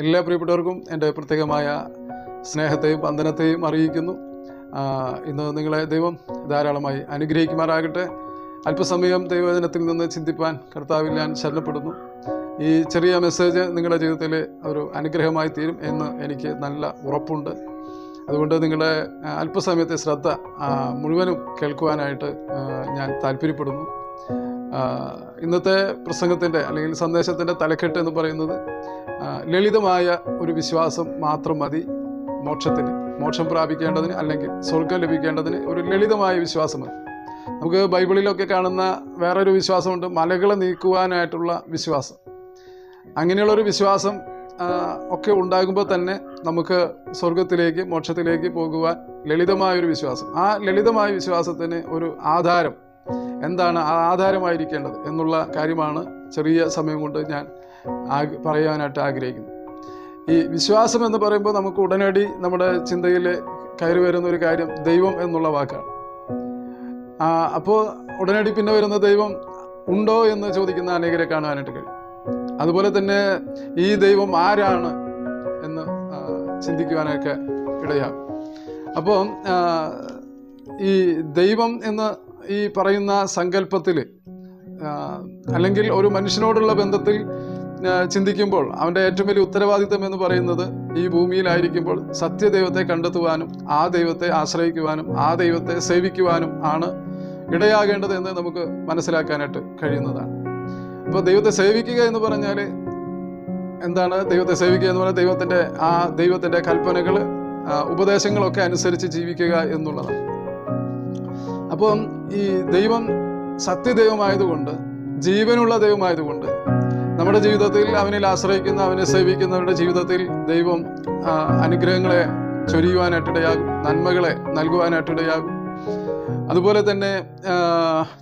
എല്ലാ പ്രിയപ്പെട്ടവർക്കും എന്റെ പ്രത്യേകമായ സ്നേഹത്തെയും വന്ദനത്തെയും അറിയിക്കുന്നു. ഇന്ന് നിങ്ങളെ ദൈവം ധാരാളമായി അനുഗ്രഹിക്കുമാറാകട്ടെ. അല്പസമയം ദൈവവചനത്തിൽ നിന്ന് ചിന്തിപ്പാൻ കർത്താവിൽ ഞാൻ ശരണപ്പെടുന്നു. ഈ ചെറിയ മെസ്സേജ് നിങ്ങളുടെ ജീവിതത്തിൽ ഒരു അനുഗ്രഹമായി തീരും എന്ന് എനിക്ക് നല്ല ഉറപ്പുണ്ട്. അതുകൊണ്ട് നിങ്ങളുടെ അല്പസമയത്തെ ശ്രദ്ധ മുഴുവനും കേൾക്കുവാനായിട്ട് ഞാൻ താല്പര്യപ്പെടുന്നു. ഇന്നത്തെ പ്രസംഗത്തിന്റെ അല്ലെങ്കിൽ സന്ദേശത്തിന്റെ തലക്കെട്ട് എന്ന് പറയുന്നത് ലളിതമായ ഒരു വിശ്വാസം മാത്രം മതി. മോക്ഷത്തിന് മോക്ഷം പ്രാപിക്കേണ്ടതിന് അല്ലെങ്കിൽ സ്വർഗം ലഭിക്കേണ്ടതിന് ഒരു ലളിതമായ വിശ്വാസം മതി. നമുക്ക് ബൈബിളിലൊക്കെ കാണുന്ന വേറൊരു വിശ്വാസമുണ്ട് മലകളെ നീക്കുവാനായിട്ടുള്ള വിശ്വാസം. അങ്ങനെയുള്ളൊരു വിശ്വാസം ഒക്കെ ഉണ്ടാകുമ്പോൾ തന്നെ നമുക്ക് സ്വർഗത്തിലേക്ക് മോക്ഷത്തിലേക്ക് പോകുവാൻ ലളിതമായൊരു വിശ്വാസം. ആ ലളിതമായ വിശ്വാസത്തിന് ഒരു ആധാരം എന്താണ് ആധാരമായിരിക്കേണ്ടത് എന്നുള്ള കാര്യമാണ് ചെറിയ സമയം കൊണ്ട് ഞാൻ ആഗ് പറയാനായിട്ട് ആഗ്രഹിക്കുന്നത്. ഈ വിശ്വാസം എന്ന് പറയുമ്പോൾ നമുക്ക് ഉടനടി നമ്മുടെ ചിന്തയിൽ കയറി വരുന്ന ഒരു കാര്യം ദൈവം എന്നുള്ള വാക്കാണ്. അപ്പോൾ ഉടനടി പിന്നെ വരുന്ന ദൈവം ഉണ്ടോ എന്ന് ചോദിക്കുന്ന അനേകരെ കാണാനായിട്ട് കഴിയും. അതുപോലെ തന്നെ ഈ ദൈവം ആരാണ് എന്ന് ചിന്തിക്കുവാനൊക്കെ ഇടയാകും. അപ്പോൾ ഈ ദൈവം എന്ന് ഈ പറയുന്ന സങ്കല്പത്തിൽ അല്ലെങ്കിൽ ഒരു മനുഷ്യനോടുള്ള ബന്ധത്തിൽ ചിന്തിക്കുമ്പോൾ അവന്റെ ഏറ്റവും വലിയ ഉത്തരവാദിത്തം എന്ന് പറയുന്നത് ഈ ഭൂമിയിലായിരിക്കുമ്പോൾ സത്യദൈവത്തെ കണ്ടെത്തുവാനും ആ ദൈവത്തെ ആശ്രയിക്കുവാനും ആ ദൈവത്തെ സേവിക്കുവാനും ആണ് ഇടയാകേണ്ടത് എന്ന് നമുക്ക് മനസ്സിലാക്കാനായിട്ട് കഴിയുന്നതാണ്. അപ്പോൾ ദൈവത്തെ സേവിക്കുക എന്ന് പറഞ്ഞാൽ എന്താണ് ദൈവത്തെ സേവിക്കുക എന്ന് പറഞ്ഞാൽ ദൈവത്തിന്റെ ആ ദൈവത്തിന്റെ കൽപ്പനകൾ ഉപദേശങ്ങളൊക്കെ അനുസരിച്ച് ജീവിക്കുക എന്നുള്ളതാണ്. അപ്പം ഈ ദൈവം സത്യദൈവമായതുകൊണ്ട് ജീവനുള്ള ദൈവമായതുകൊണ്ട് നമ്മുടെ ജീവിതത്തിൽ അവനിൽ ആശ്രയിക്കുന്ന അവനെ സേവിക്കുന്നവരുടെ ജീവിതത്തിൽ ദൈവം അനുഗ്രഹങ്ങളെ ചൊരിയുവാനായിട്ടിടയാകും നന്മകളെ നൽകുവാനായിട്ടിടയാകും. അതുപോലെ തന്നെ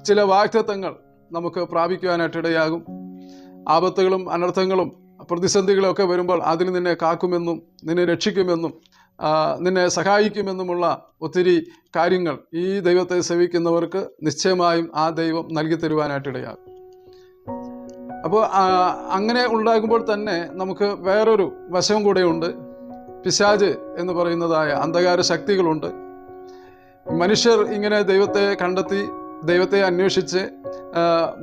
ചില വാഗ്ദത്തങ്ങൾ നമുക്ക് പ്രാപിക്കുവാനായിട്ടിടയാകും. ആപത്തുകളും അനർത്ഥങ്ങളും പ്രതിസന്ധികളൊക്കെ വരുമ്പോൾ അതിൽ നിന്നെ കാക്കുമെന്നും നിന്നെ രക്ഷിക്കുമെന്നും നിന്നെ സഹായിക്കുമെന്നുമുള്ള ഒത്തിരി കാര്യങ്ങൾ ഈ ദൈവത്തെ സേവിക്കുന്നവർക്ക് നിശ്ചയമായും ആ ദൈവം നൽകി തരുവാനായിട്ടിടയാകും. അപ്പോൾ അങ്ങനെ ഉണ്ടാകുമ്പോൾ തന്നെ നമുക്ക് വേറൊരു വശം കൂടെയുണ്ട്. പിശാജ് എന്ന് പറയുന്നതായ അന്ധകാര ശക്തികളുണ്ട്. മനുഷ്യർ ഇങ്ങനെ ദൈവത്തെ കണ്ടെത്തി ദൈവത്തെ അന്വേഷിച്ച്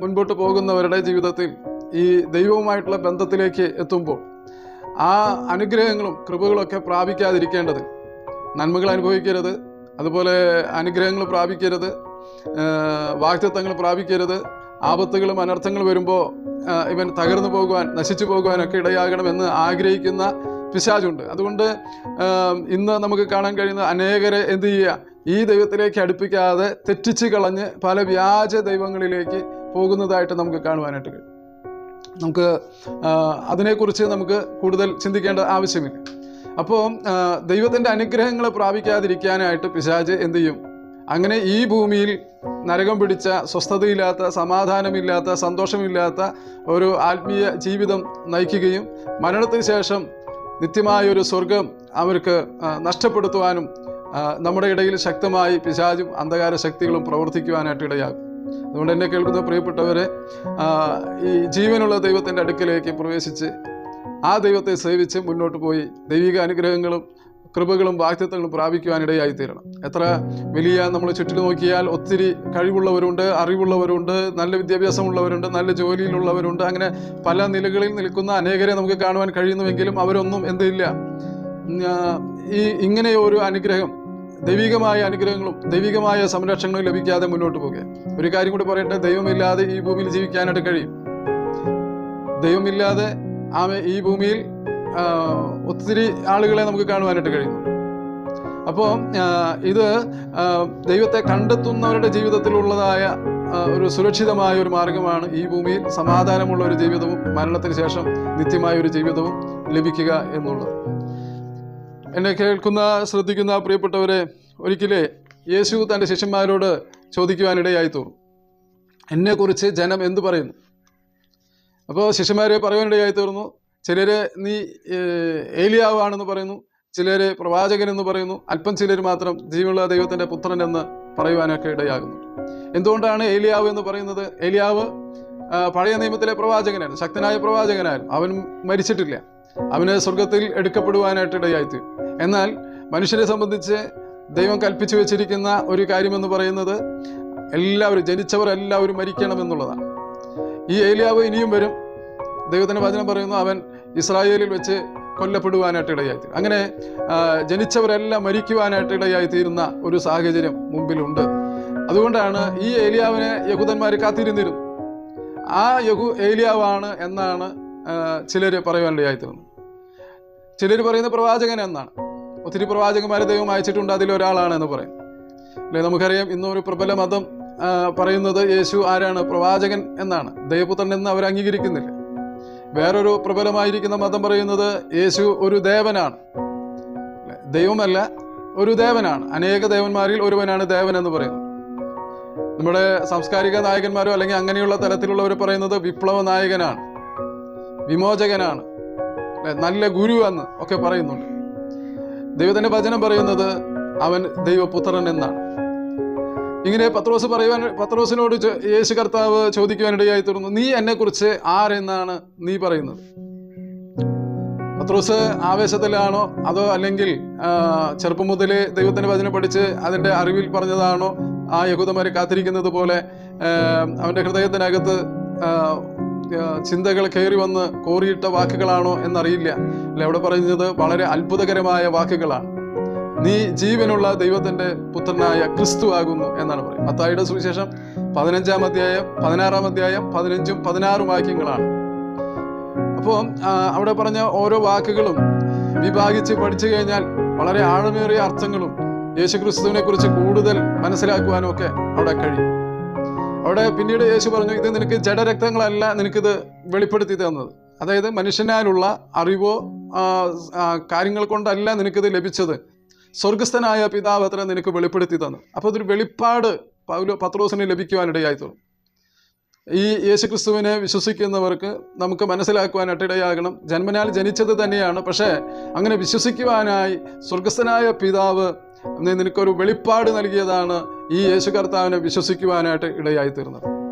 മുൻപോട്ട് പോകുന്നവരുടെ ജീവിതത്തിൽ ഈ ദൈവവുമായിട്ടുള്ള ബന്ധത്തിലേക്ക് എത്തുമ്പോൾ ആ അനുഗ്രഹങ്ങളും കൃപകളൊക്കെ പ്രാപിക്കാതിരിക്കേണ്ടത്. നന്മകൾ അനുഭവിക്കരുത്. അതുപോലെ അനുഗ്രഹങ്ങൾ പ്രാപിക്കരുത്. വാക്തത്വങ്ങൾ പ്രാപിക്കരുത്. ആപത്തുകളും അനർത്ഥങ്ങളും വരുമ്പോൾ ഇവൻ തകർന്നു പോകുവാൻ നശിച്ചു പോകുവാനൊക്കെ ഇടയാകണമെന്ന് ആഗ്രഹിക്കുന്ന പിശാചുണ്ട്. അതുകൊണ്ട് ഇന്ന് നമുക്ക് കാണാൻ കഴിയുന്ന അനേകരെ എന്ത് ചെയ്യുക? ഈ ദൈവത്തിലേക്ക് അടുപ്പിക്കാതെ തെറ്റിച്ച് കളഞ്ഞ് പല വ്യാജ ദൈവങ്ങളിലേക്ക് പോകുന്നതായിട്ട് നമുക്ക് കാണുവാനായിട്ട് കഴിയും. നമുക്ക് അതിനെക്കുറിച്ച് നമുക്ക് കൂടുതൽ ചിന്തിക്കേണ്ട ആവശ്യമില്ല. അപ്പോൾ ദൈവത്തിന്റെ അനുഗ്രഹങ്ങൾ പ്രാപിക്കാതിരിക്കാനായിട്ട് പിശാജ് എന്ത് ചെയ്യും? അങ്ങനെ ഈ ഭൂമിയിൽ നരകം പിടിച്ച സ്വസ്ഥതയില്ലാത്ത സമാധാനമില്ലാത്ത സന്തോഷമില്ലാത്ത ഒരു ആത്മീയ ജീവിതം നയിക്കുകയും മരണത്തിന് ശേഷം നിത്യമായൊരു സ്വർഗം അവർക്ക് നഷ്ടപ്പെടുത്തുവാനും നമ്മുടെ ഇടയിൽ ശക്തമായി പിശാചും അന്ധകാര ശക്തികളും പ്രവർത്തിക്കുവാനായിട്ട് ഇടയാകും. അതുകൊണ്ട് എന്നെ കേൾക്കുന്ന പ്രിയപ്പെട്ടവരെ ഈ ജീവനുള്ള ദൈവത്തിന്റെ അടുക്കിലേക്ക് പ്രവേശിച്ച് ആ ദൈവത്തെ സേവിച്ച് മുന്നോട്ട് പോയി ദൈവിക അനുഗ്രഹങ്ങളും കൃപകളും വാക്തത്വങ്ങളും പ്രാപിക്കുവാനിടയായി തീരണം എത്ര വലിയ നമ്മൾ ചുറ്റിൽ നോക്കിയാൽ ഒത്തിരി കഴിവുള്ളവരുണ്ട് അറിവുള്ളവരുണ്ട് നല്ല വിദ്യാഭ്യാസമുള്ളവരുണ്ട് നല്ല ജോലിയിലുള്ളവരുണ്ട്. അങ്ങനെ പല നിലകളിൽ നിൽക്കുന്ന അനേകരെ നമുക്ക് കാണുവാൻ കഴിയുന്നുവെങ്കിലും അവരൊന്നും എന്തില്ല. ഈ ഇങ്ങനെ ഒരു അനുഗ്രഹം ദൈവികമായ അനുഗ്രഹങ്ങളും ദൈവികമായ സംരക്ഷണങ്ങളും ലഭിക്കാതെ മുന്നോട്ട് പോകുക ഒരു കാര്യം കൂടി പറയട്ടെ ദൈവമില്ലാതെ ഈ ഭൂമിയിൽ ജീവിക്കാനായിട്ട് കഴിയും. ദൈവമില്ലാതെ ആമേ ഈ ഭൂമിയിൽ ഒത്തിരി ആളുകളെ നമുക്ക് കാണുവാനായിട്ട് കഴിയുന്നു. അപ്പോൾ ഇത് ദൈവത്തെ കണ്ടെത്തുന്നവരുടെ ജീവിതത്തിലുള്ളതായ ഒരു സുരക്ഷിതമായ ഒരു മാർഗമാണ് ഈ ഭൂമിയിൽ സമാധാനമുള്ള ഒരു ജീവിതവും മരണത്തിന് ശേഷം നിത്യമായ ഒരു ജീവിതവും ലഭിക്കുക എന്നുള്ളത്. എന്നെ കേൾക്കുന്ന ശ്രദ്ധിക്കുന്ന പ്രിയപ്പെട്ടവരെ ഒരിക്കലേ യേശു തന്റെ ശിഷ്യന്മാരോട് ചോദിക്കുവാനിടയായി തോന്നും എന്നെക്കുറിച്ച് ജനം എന്തു പറയുന്നു? അപ്പോൾ ശിഷ്യന്മാരെ പറയുവാനിടയായി തീർന്നു ചിലർ നീ ഏലിയാവാണെന്ന് പറയുന്നു ചിലർ പ്രവാചകൻ എന്ന് പറയുന്നു അല്പം ചിലർ മാത്രം ജീവനുള്ള ദൈവത്തിന്റെ പുത്രൻ എന്ന് പറയുവാനൊക്കെ ഇടയാകുന്നു. എന്തുകൊണ്ടാണ് ഏലിയാവ് എന്ന് പറയുന്നത്? ഏലിയാവ് പഴയ നിയമത്തിലെ പ്രവാചകനായിരുന്നു ശക്തനായ പ്രവാചകനായിരുന്നു അവൻ മരിച്ചിട്ടില്ല. അവന് സ്വർഗത്തിൽ എടുക്കപ്പെടുവാനായിട്ട് ഇടയായിത്തീരും എന്നാൽ മനുഷ്യരെ സംബന്ധിച്ച് ദൈവം കൽപ്പിച്ചു വെച്ചിരിക്കുന്ന ഒരു കാര്യമെന്ന് പറയുന്നത് എല്ലാവരും ജനിച്ചവർ എല്ലാവരും മരിക്കണം എന്നുള്ളതാണ് ഈ ഏലിയാവ് ഇനിയും വരും. ദൈവത്തിന്റെ വചനം പറയുന്നു അവൻ ഇസ്രായേലിൽ വെച്ച് കൊല്ലപ്പെടുവാനായിട്ട് ഇടയായിത്തീരും അങ്ങനെ ജനിച്ചവരെല്ലാം മരിക്കുവാനായിട്ട് ഇടയായിത്തീരുന്ന ഒരു സാഹചര്യം മുമ്പിലുണ്ട്. അതുകൊണ്ടാണ് ഈ ഏലിയാവിനെ യഹൂദന്മാർ കാത്തിരുന്നിരുന്നു ആ യഹു ഏലിയാവാണ് എന്നാണ് ചിലർ പറയുവാനിടയായിത്തീർന്നത് ചിലർ പറയുന്ന പ്രവാചകൻ എന്നാണ്. ഒത്തിരി പ്രവാചകന്മാരെ ദൈവം അയച്ചിട്ടുണ്ട് അതിലൊരാളാണ് എന്ന് പറയും. അല്ലെ? നമുക്കറിയാം ഇന്നും ഒരു പ്രബല മതം പറയുന്നത് യേശു ആരാണ്? പ്രവാചകൻ എന്നാണ്. ദൈവപുത്രൻ എന്ന് അവർ അംഗീകരിക്കുന്നില്ല. വേറൊരു പ്രബലമായിരിക്കുന്ന മതം പറയുന്നത് യേശു ഒരു ദേവനാണ്. ദൈവമല്ല ഒരു ദേവനാണ്. അനേക ദേവന്മാരിൽ ഒരുവനാണ് ദേവൻ എന്ന് പറയുന്നത്. നമ്മുടെ സാംസ്കാരിക നായകന്മാരോ അല്ലെങ്കിൽ അങ്ങനെയുള്ള തലത്തിലുള്ളവർ പറയുന്നത് വിപ്ലവ നായകനാണ് വിമോചകനാണ്? നല്ല ഗുരു എന്ന് ഒക്കെ പറയുന്നുണ്ട്. ദൈവത്തിന്റെ വചനം പറയുന്നത് അവൻ ദൈവപുത്രൻ എന്നാണ്. ഇങ്ങനെ പത്രോസ് പറയുവാൻ പത്രോസിനോട് യേശു കർത്താവ് ചോദിക്കുവാനിടയായി തീർന്നു നീ എന്നെ കുറിച്ച് ആരെന്നാണ് നീ പറയുന്നത്? പത്രോസ് ആവേശത്തിലാണോ അതോ അല്ലെങ്കിൽ ചെറുപ്പം മുതലേ ദൈവത്തിന്റെ വചനം പഠിച്ച് അതിന്റെ അറിവിൽ പറഞ്ഞതാണോ ആ യഹൂദന്മാരെ കാത്തിരിക്കുന്നത് പോലെ അവന്റെ ഹൃദയത്തിനകത്ത് ചിന്തകൾ കയറി വന്ന് കോറിയിട്ട വാക്കുകളാണോ എന്നറിയില്ല. അല്ല അവിടെ പറയുന്നത് വളരെ അത്ഭുതകരമായ വാക്കുകളാണ്. നീ ജീവനുള്ള ദൈവത്തിന്റെ പുത്രനായ ക്രിസ്തു ആകുന്നു എന്നാണ് പറയുന്നത്. മത്തായിയുടെ സുവിശേഷം പതിനഞ്ചാം അധ്യായം പതിനാറാം അധ്യായം പതിനഞ്ചും പതിനാറും വാക്യങ്ങളാണ്. അപ്പോൾ അവിടെ പറഞ്ഞ ഓരോ വാക്കുകളും വിഭാഗിച്ച് പഠിച്ചു കഴിഞ്ഞാൽ വളരെ ആഴമേറിയ അർത്ഥങ്ങളും യേശു ക്രിസ്തുവിനെ കുറിച്ച് കൂടുതൽ മനസ്സിലാക്കുവാനും ഒക്കെ അവിടെ കഴിയും. അവിടെ പിന്നീട് യേശു പറഞ്ഞു ഇത് നിനക്ക് ജഡരക്തങ്ങളല്ല നിനക്കിത് വെളിപ്പെടുത്തി തന്നത്. അതായത് മനുഷ്യനാലുള്ള അറിവോ കാര്യങ്ങൾ കൊണ്ടല്ല നിനക്കിത് ലഭിച്ചത്. സ്വർഗസ്ഥനായ പിതാവ് അത്ര നിനക്ക് വെളിപ്പെടുത്തി തന്നു. അപ്പോൾ അതൊരു വെളിപ്പാട് പൗലോ പത്രോസിന് ലഭിക്കുവാനിടയായി തോന്നും ഈ യേശുക്രിസ്തുവിനെ വിശ്വസിക്കുന്നവർക്ക് നമുക്ക് മനസ്സിലാക്കുവാനായിട്ട് ഇടയാകണം ജന്മനാൽ ജനിച്ചത് തന്നെയാണ്. പക്ഷേ അങ്ങനെ വിശ്വസിക്കുവാനായി സ്വർഗസ്ഥനായ പിതാവ് നിനക്കൊരു വെളിപ്പാട് നൽകിയതാണ് ഈ യേശു കർത്താവിനെ വിശ്വസിക്കുവാനായിട്ട് ഇടയായി തീർന്നത്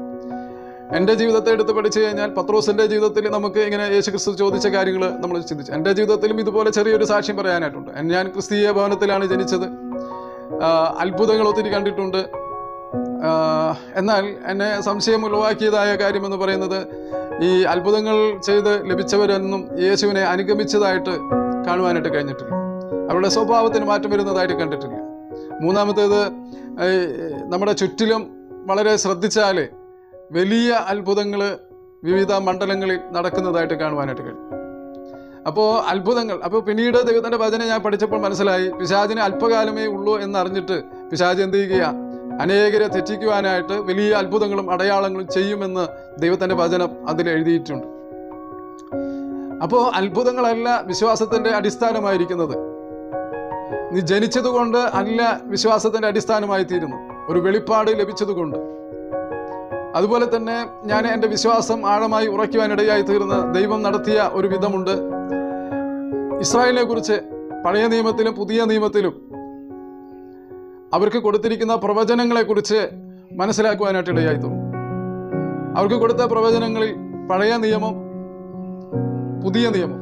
എന്റെ ജീവിതത്തെ എടുത്ത് പഠിച്ചു കഴിഞ്ഞാൽ പത്രോസിന്റെ ജീവിതത്തിൽ നമുക്ക് ഇങ്ങനെ യേശു ക്രിസ്തു ചോദിച്ച കാര്യങ്ങൾ നമ്മൾ ചിന്തിച്ചു. എന്റെ ജീവിതത്തിലും ഇതുപോലെ ചെറിയൊരു സാക്ഷ്യം പറയാനായിട്ടുണ്ട്. ഞാൻ ക്രിസ്തീയ ഭവനത്തിലാണ് ജനിച്ചത്. അത്ഭുതങ്ങൾ ഒത്തിരി കണ്ടിട്ടുണ്ട്. എന്നാൽ എന്നെ സംശയം ഉളവാക്കിയതായ കാര്യമെന്ന് പറയുന്നത് ഈ അത്ഭുതങ്ങൾ ചെയ്ത് ലഭിച്ചവരെന്നും യേശുവിനെ അനുഗമിച്ചതായിട്ട് കാണുവാനായിട്ട് കഴിഞ്ഞിട്ടില്ല. അവരുടെ സ്വഭാവത്തിന് മാറ്റം വരുന്നതായിട്ട് കണ്ടിട്ടില്ല. മൂന്നാമത്തേത് നമ്മുടെ ചുറ്റിലും വളരെ ശ്രദ്ധിച്ചാൽ വലിയ അത്ഭുതങ്ങൾ വിവിധ മണ്ഡലങ്ങളിൽ നടക്കുന്നതായിട്ട് കാണുവാനായിട്ട് കഴിയും. അപ്പോൾ അത്ഭുതങ്ങൾ അപ്പോൾ പിന്നീട് ദൈവത്തിന്റെ വചനം ഞാൻ പഠിച്ചപ്പോൾ മനസ്സിലായി പിശാചിന് അല്പകാലമേ ഉള്ളൂ എന്നറിഞ്ഞിട്ട് പിശാജ് എന്ത് ചെയ്യുക അനേകരെ തെറ്റിക്കുവാനായിട്ട് വലിയ അത്ഭുതങ്ങളും അടയാളങ്ങളും ചെയ്യുമെന്ന് ദൈവത്തിന്റെ വചനം അതിൽ എഴുതിയിട്ടുണ്ട്. അപ്പോൾ അത്ഭുതങ്ങളല്ല വിശ്വാസത്തിന്റെ അടിസ്ഥാനമായിരിക്കുന്നത്. നീ ജനിച്ചതുകൊണ്ട് അല്ല വിശ്വാസത്തിന്റെ അടിസ്ഥാനമായി തീരുന്നു. ഒരു വെളിപ്പാട് ലഭിച്ചതുകൊണ്ട്. അതുപോലെ തന്നെ ഞാൻ എന്റെ വിശ്വാസം ആഴമായി ഉറയ്ക്കുവാനിടയായി തീർന്ന ദൈവം നടത്തിയ ഒരു വിധമുണ്ട്. ഇസ്രായേലിനെ കുറിച്ച് പഴയ നിയമത്തിലും പുതിയ നിയമത്തിലും അവർക്ക് കൊടുത്തിരിക്കുന്ന പ്രവചനങ്ങളെക്കുറിച്ച് മനസ്സിലാക്കുവാനായിട്ട് ഇടയായി തോന്നും അവർക്ക് കൊടുത്ത പ്രവചനങ്ങളിൽ പഴയ നിയമം പുതിയ നിയമം.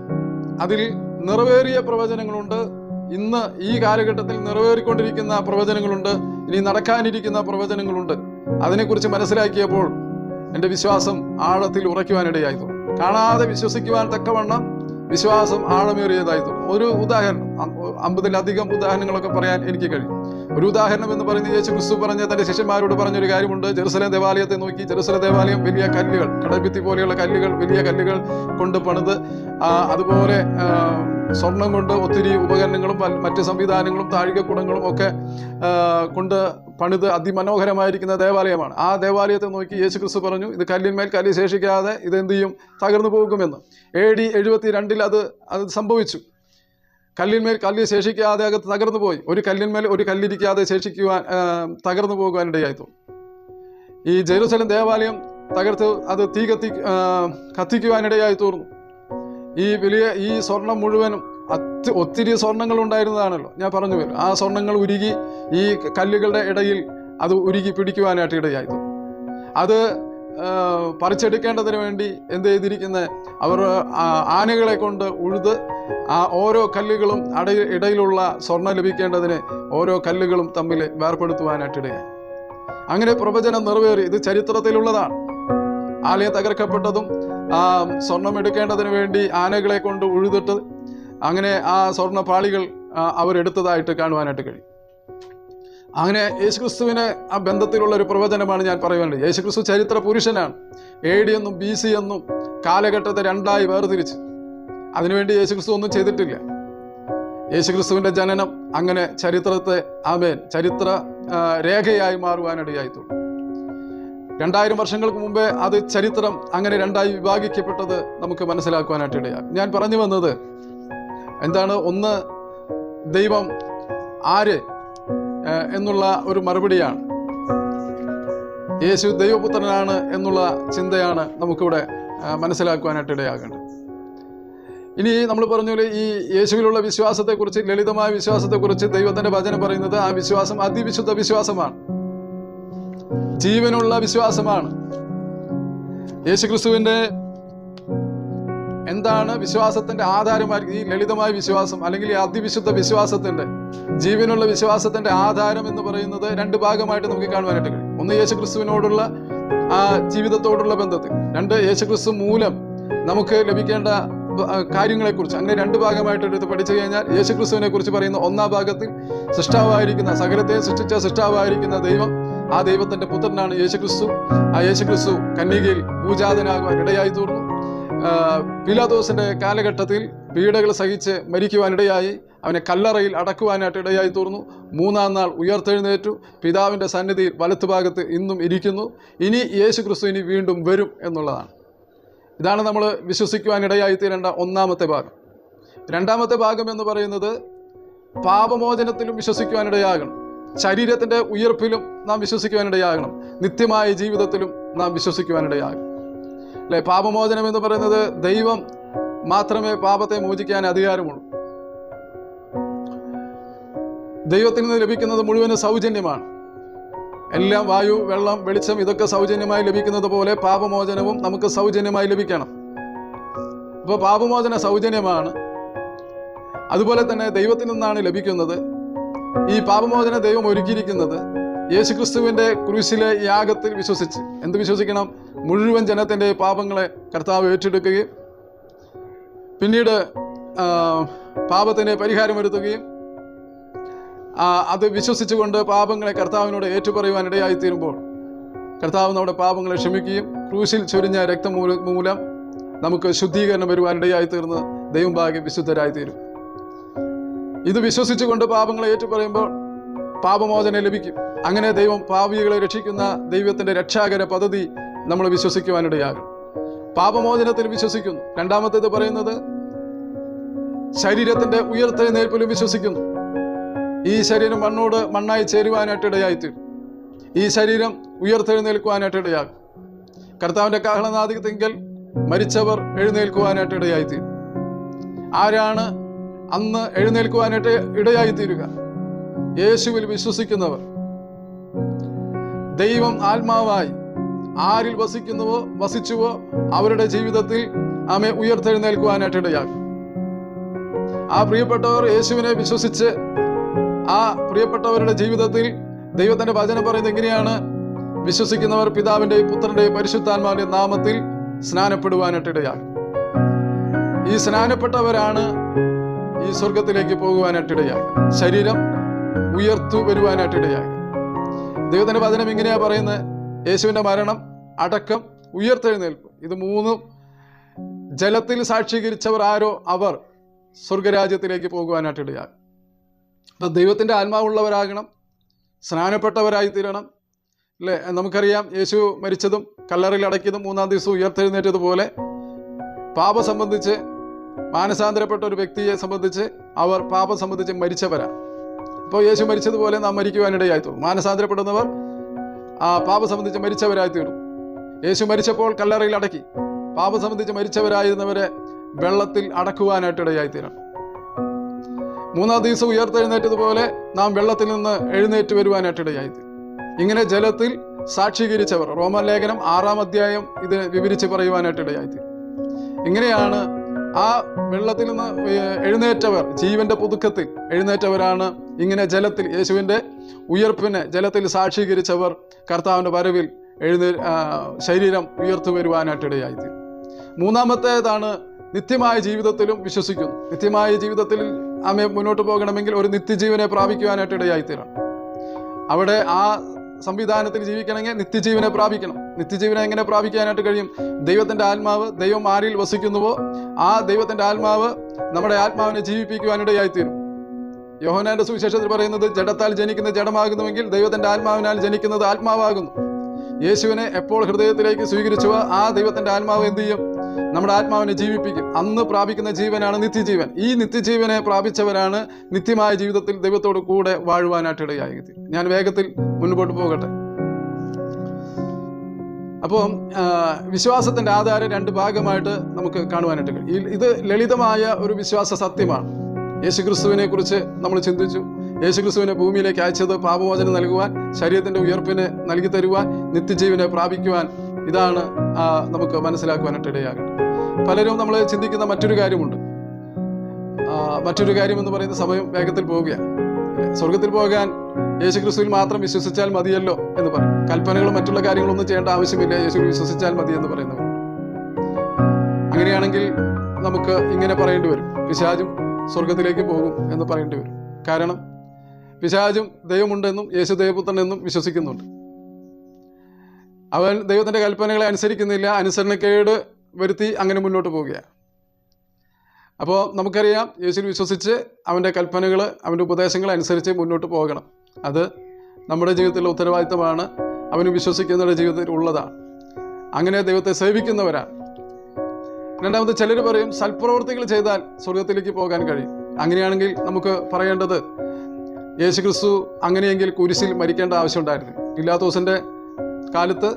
അതിൽ നിറവേറിയ പ്രവചനങ്ങളുണ്ട്. ഇന്ന് ഈ കാലഘട്ടത്തിൽ നിറവേറിക്കൊണ്ടിരിക്കുന്ന പ്രവചനങ്ങളുണ്ട്. ഇനി നടക്കാനിരിക്കുന്ന പ്രവചനങ്ങളുണ്ട്. അതിനെക്കുറിച്ച് മനസ്സിലാക്കിയപ്പോൾ എന്റെ വിശ്വാസം ആഴത്തിൽ ഉറയ്ക്കുവാനിടയായി. തോന്നും കാണാതെ വിശ്വസിക്കുവാൻ തക്കവണ്ണം വിശ്വാസം ആഴമേറിയതായി തോന്നും. ഒരു ഉദാഹരണം അമ്പതിലധികം ഉദാഹരണങ്ങളൊക്കെ പറയാൻ എനിക്ക് കഴിയും. ഒരു ഉദാഹരണം എന്ന് പറയുന്നത് യേശു ക്രിസ്തു പറഞ്ഞ തന്റെ ശിഷ്യന്മാരോട് പറഞ്ഞൊരു കാര്യമുണ്ട്. ജെറുസലേം ദേവാലയത്തെ നോക്കി ജെറുസലേം ദേവാലയം വലിയ കല്ലുകൾ കടൽഭിത്തി പോലെയുള്ള കല്ലുകൾ വലിയ കല്ലുകൾ കൊണ്ട് പണിത് അതുപോലെ സ്വർണം കൊണ്ട് ഒത്തിരി ഉപകരണങ്ങളും മറ്റ് സംവിധാനങ്ങളും താഴികക്കുടങ്ങളും ഒക്കെ കൊണ്ട് പണിത് അതിമനോഹരമായിരിക്കുന്ന ദേവാലയമാണ്. ആ ദേവാലയത്തെ നോക്കി യേശു ക്രിസ്തു പറഞ്ഞു ഇത് കല്ലിന്മേൽ കല്ല് ശേഷിക്കാതെ ഇത് എന്ത് ചെയ്യും? തകർന്നു പോകുമെന്ന്. എ ഡി എഴുപത്തി രണ്ടിൽ അത് അത് സംഭവിച്ചു. കല്ലിന്മേൽ കല്ല് ശേഷിക്കാതെ അകത്ത് തകർന്നു പോയി. ഒരു കല്ലിന്മേൽ ഒരു കല്ലിരിക്കാതെ ശേഷിക്കുവാൻ തകർന്നു പോകുവാനിടയായി ഈ ജെറുസലം ദേവാലയം തകർത്ത് അത് തീ കത്തി കത്തിക്കുവാനിടയായി തീർന്നു ഈ വലിയ ഈ സ്വർണം മുഴുവനും അത്തി ഒത്തിരി സ്വർണങ്ങൾ ഉണ്ടായിരുന്നതാണല്ലോ. ഞാൻ പറഞ്ഞു വരും ആ സ്വർണങ്ങൾ ഉരുകി ഈ കല്ലുകളുടെ ഇടയിൽ അത് ഉരുകി പിടിക്കുവാനായിട്ട് ഇടയായി അത് പറിച്ചെടുക്കേണ്ടതിന് വേണ്ടി എന്ത് ചെയ്തിരിക്കുന്നത് അവർ ആനകളെ കൊണ്ട് ഉഴുത് ആ ഓരോ കല്ലുകളും അട ഇടയിലുള്ള സ്വർണം ലഭിക്കേണ്ടതിന് ഓരോ കല്ലുകളും തമ്മിൽ വേർപ്പെടുത്തുവാനായിട്ടിടുക അങ്ങനെ പ്രവചനം നിറവേറി. ഇത് ചരിത്രത്തിലുള്ളതാണ്. ആലയം തകർക്കപ്പെട്ടതും ആ സ്വർണം എടുക്കേണ്ടതിന് വേണ്ടി ആനകളെ കൊണ്ട് ഉഴുതിട്ട് അങ്ങനെ ആ സ്വർണ പാളികൾ അവരെടുത്തതായിട്ട് കാണുവാനായിട്ട് കഴിയും. അങ്ങനെ യേശുക്രിസ്തുവിന് ആ ബന്ധത്തിലുള്ള ഒരു പ്രവചനമാണ് ഞാൻ പറയുവാനുള്ളത് യേശുക്രിസ്തു ചരിത്ര പുരുഷനാണ്. എ ഡി എന്നും ബി സി എന്നും കാലഘട്ടത്തെ രണ്ടായി വേർതിരിച്ച്. അതിനുവേണ്ടി യേശുക്രിസ്തു ഒന്നും ചെയ്തിട്ടില്ല. യേശുക്രിസ്തുവിന്റെ ജനനം അങ്ങനെ ചരിത്രത്തെ ആമേൻ ചരിത്ര രേഖയായി മാറുവാനിടയായിത്തുള്ളൂ രണ്ടായിരം വർഷങ്ങൾക്ക് മുമ്പേ അത് ചരിത്രം അങ്ങനെ രണ്ടായി വിഭാഗിക്കപ്പെട്ടത് നമുക്ക് മനസ്സിലാക്കുവാനായിട്ട് ഇടയാകും. ഞാൻ പറഞ്ഞു വന്നത് എന്താണ്? ഒന്ന് ദൈവം ആര് എന്നുള്ള ഒരു മറുപടിയാണ്. യേശു ദൈവപുത്രനാണ് എന്നുള്ള ചിന്തയാണ് നമുക്കിവിടെ മനസ്സിലാക്കുവാനായിട്ട് ഇടയാകേണ്ടത്. ഇനി നമ്മൾ പറഞ്ഞ പോലെ ഈ യേശുവിലുള്ള വിശ്വാസത്തെക്കുറിച്ച് ലളിതമായ വിശ്വാസത്തെക്കുറിച്ച് ദൈവത്തിന്റെ വചനം പറയുന്നത് ആ വിശ്വാസം അതിവിശുദ്ധ വിശ്വാസമാണ്. ജീവനുള്ള വിശ്വാസമാണ്. യേശുക്രിസ്തുവിന്റെ എന്താണ് വിശ്വാസത്തിന്റെ ആധാരമായി ഈ ലളിതമായ വിശ്വാസം അല്ലെങ്കിൽ ഈ അതിവിശുദ്ധ വിശ്വാസത്തിന്റെ ജീവനുള്ള വിശ്വാസത്തിന്റെ ആധാരം എന്ന് പറയുന്നത് രണ്ട് ഭാഗമായിട്ട് നമുക്ക് കാണുവാനായിട്ട് കഴിയും. ഒന്ന് യേശുക്രിസ്തുവിനോടുള്ള ആ ജീവിതത്തോടുള്ള ബന്ധത്തിൽ. രണ്ട് യേശുക്രിസ്തു മൂലം നമുക്ക് ലഭിക്കേണ്ട കാര്യങ്ങളെ കാര്യങ്ങളെക്കുറിച്ച്. അങ്ങനെ രണ്ട് ഭാഗമായിട്ട് എടുത്ത് പഠിച്ചു കഴിഞ്ഞാൽ യേശുക്രിസ്തുവിനെ കുറിച്ച് പറയുന്ന ഒന്നാം ഭാഗത്തിൽ സൃഷ്ടാവായിരിക്കുന്ന സകലത്തെ സൃഷ്ടിച്ച സൃഷ്ടാവായിരിക്കുന്ന ദൈവം ആ ദൈവത്തിന്റെ പുത്രനാണ് യേശുക്രിസ്തു. ആ യേശുക്രിസ്തു കന്യകയിൽ പൂജാതനാകുവാൻ ഇടയായി തീർന്നു. ആ, പിലാദോസിന്റെ കാലഘട്ടത്തിൽ പീഡകൾ സഹിച്ച് മരിക്കുവാനിടയായി അവനെ കല്ലറയിൽ അടക്കുവാനായിട്ട് ഇടയായി തീർന്നു. മൂന്നാം നാൾ ഉയർത്തെഴുന്നേറ്റു. പിതാവിന്റെ സന്നിധിയിൽ വലത്തുഭാഗത്ത് ഇന്നും ഇരിക്കുന്നു. ഇനി യേശു ക്രിസ്തു ഇനി വീണ്ടും വരും എന്നുള്ളതാണ്. ഇതാണ് നമ്മൾ വിശ്വസിക്കുവാനിടയായി തീരേണ്ട ഒന്നാമത്തെ ഭാഗം. രണ്ടാമത്തെ ഭാഗം എന്ന് പറയുന്നത് പാപമോചനത്തിലും വിശ്വസിക്കുവാനിടയാകണം. ശരീരത്തിന്റെ ഉയർപ്പിലും നാം വിശ്വസിക്കുവാനിടയാകണം. നിത്യമായ ജീവിതത്തിലും നാം വിശ്വസിക്കുവാനിടയാകണം. അല്ലെ? പാപമോചനം എന്ന് പറയുന്നത് ദൈവം മാത്രമേ പാപത്തെ മോചിക്കാൻ അധികാരമുള്ളൂ. ദൈവത്തിൽ നിന്ന് ലഭിക്കുന്നത് മുഴുവനും സൗജന്യമാണ്. എല്ലാം വായു വെള്ളം വെളിച്ചം ഇതൊക്കെ സൗജന്യമായി ലഭിക്കുന്നത് പോലെ പാപമോചനവും നമുക്ക് സൗജന്യമായി ലഭിക്കണം. അപ്പോൾ പാപമോചന സൗജന്യമാണ്. അതുപോലെ തന്നെ ദൈവത്തിൽ നിന്നാണ് ലഭിക്കുന്നത്. ഈ പാപമോചന ദൈവം ഒരുക്കിയിരിക്കുന്നത്. യേശുക്രിസ്തുവിന്റെ ക്രൂശിലെ യാഗത്തിൽ വിശ്വസിച്ച്. എന്ത് വിശ്വസിക്കണം? മുഴുവൻ ജനത്തിന്റെ പാപങ്ങളെ കർത്താവ് ഏറ്റെടുക്കുകയും പിന്നീട് പാപത്തിന് പരിഹാരം വരുത്തുകയും ആ, അത് വിശ്വസിച്ചുകൊണ്ട് പാപങ്ങളെ കർത്താവിനോട് ഏറ്റുപറയുവാൻ ഇടയായിത്തീരുമ്പോൾ കർത്താവ് നമ്മുടെ പാപങ്ങളെ ക്ഷമിക്കുകയും ക്രൂശിൽ ചൊരിഞ്ഞ രക്തമൂല മൂലം നമുക്ക് ശുദ്ധീകരണം വരുവാൻ ഇടയായി തീർന്ന് ദൈവം ഭാഗ്യം വിശുദ്ധരായി തീരും ഇത് വിശ്വസിച്ചുകൊണ്ട് പാപങ്ങളെ ഏറ്റുപറയുമ്പോൾ പാപമോചനം ലഭിക്കും. അങ്ങനെ ദൈവം പാവികളെ രക്ഷിക്കുന്ന ദൈവത്തിന്റെ രക്ഷാകര പദ്ധതി നമ്മൾ വിശ്വസിക്കുവാനിടയാകും പാപമോചനത്തിൽ വിശ്വസിക്കുന്നു. രണ്ടാമത്തേത് പറയുന്നത് ശരീരത്തിന്റെ ഉയർത്തെഴുന്നേൽപ്പിലും വിശ്വസിക്കുന്നു. ഈ ശരീരം മണ്ണോട് മണ്ണായി ചേരുവാനായിട്ട് ഇടയായിത്തീരും ഈ ശരീരം ഉയർത്തെഴുന്നേൽക്കുവാനായിട്ട് ഇടയാകും കർത്താവിന്റെ കാഹളനാദികത്തെങ്കിൽ മരിച്ചവർ എഴുന്നേൽക്കുവാനായിട്ട് ഇടയായിത്തീരും ആരാണ് അന്ന് എഴുന്നേൽക്കുവാനായിട്ട് ഇടയായിത്തീരുക? യേശുവിൽ വിശ്വസിക്കുന്നവർ. ദൈവം ആത്മാവായി ആരിൽ വസിക്കുന്നുവോ വസിച്ചുവോ അവരുടെ ജീവിതത്തിൽ ആമെ ഉയർത്തെഴുന്നേൽക്കുവാനായിട്ട് ഇടയാകും ആ പ്രിയപ്പെട്ടവർ യേശുവിനെ വിശ്വസിച്ച് ആ പ്രിയപ്പെട്ടവരുടെ ജീവിതത്തിൽ ദൈവത്തിന്റെ വചനം പറയുന്നത് എങ്ങനെയാണ്? വിശ്വസിക്കുന്നവർ പിതാവിന്റെയും പുത്രന്റെയും പരിശുദ്ധാത്മാവിന്റെ നാമത്തിൽ സ്നാനപ്പെടുവാനായിട്ട് ഇടയാകും ഈ സ്നാനപ്പെട്ടവരാണ് ഈ സ്വർഗത്തിലേക്ക് പോകുവാനായിട്ട് ഇടയാകും ശരീരം ഉയർത്തു വരുവാനായിട്ട് ഇടയാകും ദൈവത്തിന്റെ വചനം ഇങ്ങനെയാ പറയുന്നത്? യേശുവിന്റെ മരണം അടക്കം ഉയർത്തെഴുന്നേൽപ്പ്. ഇത് മൂന്നും ജലത്തിൽ സാക്ഷീകരിച്ചവർ ആരോ അവർ സ്വർഗരാജ്യത്തിലേക്ക് പോകുവാനായിട്ട് ഇടയാകും അപ്പൊ ദൈവത്തിന്റെ ആത്മാവുള്ളവരാകണം സ്നാനപ്പെട്ടവരായി തീരണം അല്ലേ? നമുക്കറിയാം യേശു മരിച്ചതും കല്ലറിൽ അടക്കിയതും മൂന്നാം ദിവസം ഉയർത്തെഴുന്നേറ്റതുപോലെ പാപം സംബന്ധിച്ച് മാനസാന്തരപ്പെട്ട ഒരു വ്യക്തിയെ സംബന്ധിച്ച് അവർ പാപം സംബന്ധിച്ച് മരിച്ചവരാണ് അപ്പോൾ യേശു മരിച്ചതുപോലെ നാം മരിക്കുവാനിടയായി തോന്നും. മാനസാന്തരപ്പെടുന്നവർ ആ പാപം സംബന്ധിച്ച് മരിച്ചവരായി തീർന്നു. യേശു മരിച്ചപ്പോൾ കല്ലറയിൽ അടക്കി. പാപം സംബന്ധിച്ച് മരിച്ചവരായിരുന്നവരെ വെള്ളത്തിൽ അടക്കുവാനായിട്ട് ഇടയായി തീരണം. മൂന്നാം ദിവസം ഉയർത്തെഴുന്നേറ്റതുപോലെ നാം വെള്ളത്തിൽ നിന്ന് എഴുന്നേറ്റ് വരുവാനായിട്ട് ഇടയായി തീരും. ഇങ്ങനെ ജലത്തിൽ സാക്ഷീകരിച്ചവർ റോമലേഖനം ആറാം അധ്യായം ഇത് വിവരിച്ച് പറയുവാനായിട്ട് ഇടയായിത്തീരും ഇങ്ങനെയാണ് ആ വെള്ളത്തിൽ നിന്ന് എഴുന്നേറ്റവർ ജീവന്റെ പുതുക്കത്തിൽ എഴുന്നേറ്റവരാണ് ഇങ്ങനെ ജലത്തിൽ യേശുവിന്റെ ഉയർപ്പിനെ ജലത്തിൽ സാക്ഷീകരിച്ചവർ കർത്താവിന്റെ വരവിൽ എഴുന്നേ ശരീരം ഉയർത്തു വരുവാനായിട്ട് മൂന്നാമത്തേതാണ് നിത്യമായ ജീവിതത്തിലും വിശ്വസിക്കുന്നു. നിത്യമായ ജീവിതത്തിൽ ആമയെ മുന്നോട്ട് പോകണമെങ്കിൽ ഒരു നിത്യജീവനെ പ്രാപിക്കുവാനായിട്ട് ഇടയായിത്തീരണം അവിടെ ആ സംവിധാനത്തിൽ ജീവിക്കണമെങ്കിൽ നിത്യജീവനെ പ്രാപിക്കണം. നിത്യജീവനെ എങ്ങനെ പ്രാപിക്കാനായിട്ട് കഴിയും? ദൈവത്തിന്റെ ആത്മാവ് ദൈവം ആരിൽ വസിക്കുന്നുവോ ആ ദൈവത്തിന്റെ ആത്മാവ് നമ്മുടെ ആത്മാവിനെ ജീവിപ്പിക്കുവാനിടയായിത്തീരും. യോഹനാന്റെ സുവിശേഷത്തിൽ പറയുന്നത് ജഡത്താൽ ജനിക്കുന്ന ജഡമാകുന്നുവെങ്കിൽ ദൈവത്തിന്റെ ആത്മാവിനാൽ ജനിക്കുന്നത് ആത്മാവാകുന്നു. യേശുവിനെ എപ്പോൾ ഹൃദയത്തിലേക്ക് സ്വീകരിച്ചുവോ ആ ദൈവത്തിന്റെ ആത്മാവ് എന്ത് ചെയ്യും? നമ്മുടെ ആത്മാവിനെ ജീവിപ്പിക്കും. അന്ന് പ്രാപിക്കുന്ന ജീവനാണ് നിത്യജീവൻ. ഈ നിത്യജീവനെ പ്രാപിച്ചവരാണ് നിത്യമായ ജീവിതത്തിൽ ദൈവത്തോട് കൂടെ വാഴുവാനായിട്ട് ഇടയായത് ഞാൻ വേഗത്തിൽ മുൻപോട്ട് പോകട്ടെ. അപ്പോൾ വിശ്വാസത്തിന്റെ ആധാരം രണ്ട് ഭാഗമായിട്ട് നമുക്ക് കാണുവാനായിട്ട് കഴിയും. ഇത് ലളിതമായ ഒരു വിശ്വാസ സത്യമാണ്. യേശുക്രിസ്തുവിനെ കുറിച്ച് നമ്മൾ ചിന്തിച്ചു. യേശുക്രിസ്തുവിനെ ഭൂമിയിലേക്ക് അയച്ചത് പാപമോചനം നൽകുവാൻ ശരീരത്തിന്റെ ഉയർപ്പിന് നൽകി തരുവാൻ നിത്യജീവനെ പ്രാപിക്കുവാൻ ഇതാണ് നമുക്ക് മനസ്സിലാക്കുവാനായിട്ട് ഇടയാകുന്നത് പലരും നമ്മൾ ചിന്തിക്കുന്ന മറ്റൊരു കാര്യമുണ്ട്. മറ്റൊരു കാര്യം എന്ന് പറയുന്ന സമയം വേഗത്തിൽ പോവുകയാണ്. സ്വർഗത്തിൽ പോകാൻ യേശുക്രിസ്തുവിൽ മാത്രം വിശ്വസിച്ചാൽ മതിയല്ലോ എന്ന് പറയും കൽപ്പനകളും മറ്റുള്ള കാര്യങ്ങളൊന്നും ചെയ്യേണ്ട ആവശ്യമില്ല. യേശു വിശ്വസിച്ചാൽ മതി എന്ന് പറയുന്നത് അങ്ങനെയാണെങ്കിൽ നമുക്ക് ഇങ്ങനെ പറയേണ്ടി വരും. പിശാചും സ്വർഗത്തിലേക്ക് പോകും എന്ന് പറയേണ്ടി വരും. കാരണം പിശാചും ദൈവമുണ്ടെന്നും യേശു ദൈവപുത്രൻ എന്നും വിശ്വസിക്കുന്നുണ്ട്. അവൻ ദൈവത്തിന്റെ കൽപ്പനകളെ അനുസരിക്കുന്നില്ല അനുസരണക്കേട് വരുത്തി അങ്ങനെ മുന്നോട്ട് പോവുകയാണ്. അപ്പോൾ നമുക്കറിയാം യേശുവിൽ വിശ്വസിച്ച് അവന്റെ കൽപ്പനകൾ അവന്റെ ഉപദേശങ്ങൾ അനുസരിച്ച് മുന്നോട്ട് പോകണം. അത് നമ്മുടെ ജീവിതത്തിലെ ഉത്തരവാദിത്തമാണ്. അവന് വിശ്വസിക്കുന്നവരുടെ ജീവിതത്തിൽ ഉള്ളതാണ്. അങ്ങനെ ദൈവത്തെ സേവിക്കുന്നവരാണ്. രണ്ടാമത് ചിലർ പറയും സൽപ്രവർത്തികൾ ചെയ്താൽ സ്വർഗത്തിലേക്ക് പോകാൻ കഴിയും. അങ്ങനെയാണെങ്കിൽ നമുക്ക് പറയേണ്ടത് യേശുക്രിസ്തു അങ്ങനെയെങ്കിൽ കുരിശിൽ മരിക്കേണ്ട ആവശ്യമുണ്ടായിരുന്നു പിലാത്തോസിന്റെ കാലത്ത്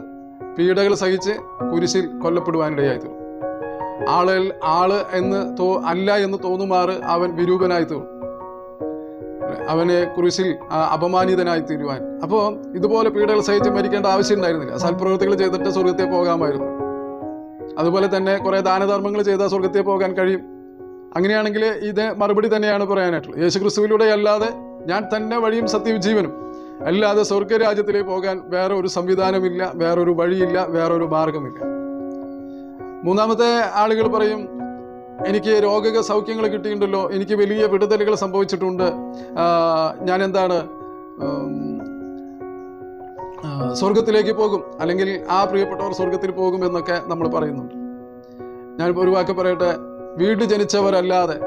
പീഡകൾ സഹിച്ച് കുരിശിൽ കൊല്ലപ്പെടുവാനിടയായി ആൾ ആൾ എന്ന് തോ അല്ല എന്ന് തോന്നുമാറ് അവൻ വിരൂപനായി അവനെ കുരിശിൽ അപമാനിതനായി തീരുവാൻ അപ്പോൾ ഇതുപോലെ പീഡകൾ സഹിച്ച് മരിക്കേണ്ട ആവശ്യം ഉണ്ടായിരുന്നില്ല സൽപ്രവൃത്തികൾ ചെയ്തിട്ട് സ്വർഗത്തെ പോകാമായിരുന്നു. അതുപോലെ തന്നെ കുറേ ദാനധർമ്മങ്ങൾ ചെയ്താൽ സ്വർഗത്തെ പോകാൻ കഴിയും. അങ്ങനെയാണെങ്കിൽ ഇത് മറുപടി തന്നെയാണ് പറയാനായിട്ടുള്ളത്. യേശുക്രിസ്തുവിലൂടെ അല്ലാതെ ഞാൻ തന്നെ വഴിയും സത്യവും ജീവനും അല്ലാതെ സ്വർഗരാജ്യത്തിലേക്ക് പോകാൻ വേറെ ഒരു സംവിധാനമില്ല വേറൊരു വഴിയില്ല വേറൊരു മാർഗമില്ല. മൂന്നാമത്തെ ആളുകൾ പറയും എനിക്ക് രോഗ സൗഖ്യങ്ങൾ കിട്ടിയിട്ടുണ്ടല്ലോ എനിക്ക് വലിയ വിടുതലുകൾ സംഭവിച്ചിട്ടുണ്ട്. ഞാൻ എന്താണ് സ്വർഗത്തിലേക്ക് പോകും അല്ലെങ്കിൽ ആ പ്രിയപ്പെട്ടവർ സ്വർഗത്തിൽ പോകും എന്നൊക്കെ നമ്മൾ പറയുന്നുണ്ട്. ഞാനിപ്പോൾ ഒരു വാക്ക് പറയട്ടെ വീട് ജനിച്ചവരല്ലാതെ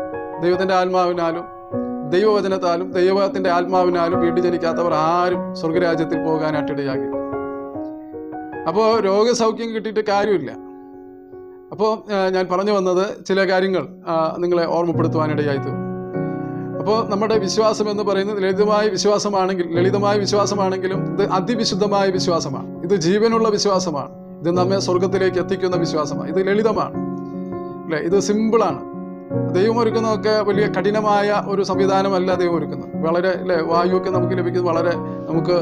ദൈവത്തിന്റെ ആത്മാവിനാലും ദൈവവചനത്താലും ദൈവത്തിന്റെ ആത്മാവിനാലും വീട്ടിൽ ജനിക്കാത്തവർ ആരും സ്വർഗരാജ്യത്തിൽ പോകാൻ ഇടയാകില്ല. അപ്പോൾ രോഗസൗഖ്യം കിട്ടിയിട്ട് കാര്യമില്ല. അപ്പോൾ ഞാൻ പറഞ്ഞു വന്നത് ചില കാര്യങ്ങൾ നിങ്ങളെ ഓർമ്മപ്പെടുത്തുവാനിടയായി തീർന്നു അപ്പോൾ നമ്മുടെ വിശ്വാസം എന്ന് പറയുന്നത് ലളിതമായ വിശ്വാസമാണെങ്കിൽ ലളിതമായ വിശ്വാസമാണെങ്കിലും ഇത് അതിവിശുദ്ധമായ വിശ്വാസമാണ്. ഇത് ജീവനുള്ള വിശ്വാസമാണ്. ഇത് നമ്മെ സ്വർഗത്തിലേക്ക് എത്തിക്കുന്ന വിശ്വാസമാണ്. ഇത് ലളിതമാണ്. അല്ലേ? ഇത് സിമ്പിളാണ്. ദൈവം ഒരുക്കുന്നതൊക്കെ വലിയ കഠിനമായ ഒരു സംവിധാനമല്ല ദൈവം ഒരുക്കുന്നത്. വളരെ അല്ലെ വായുവൊക്കെ നമുക്ക് ലഭിക്കുന്നത് വളരെ നമുക്ക്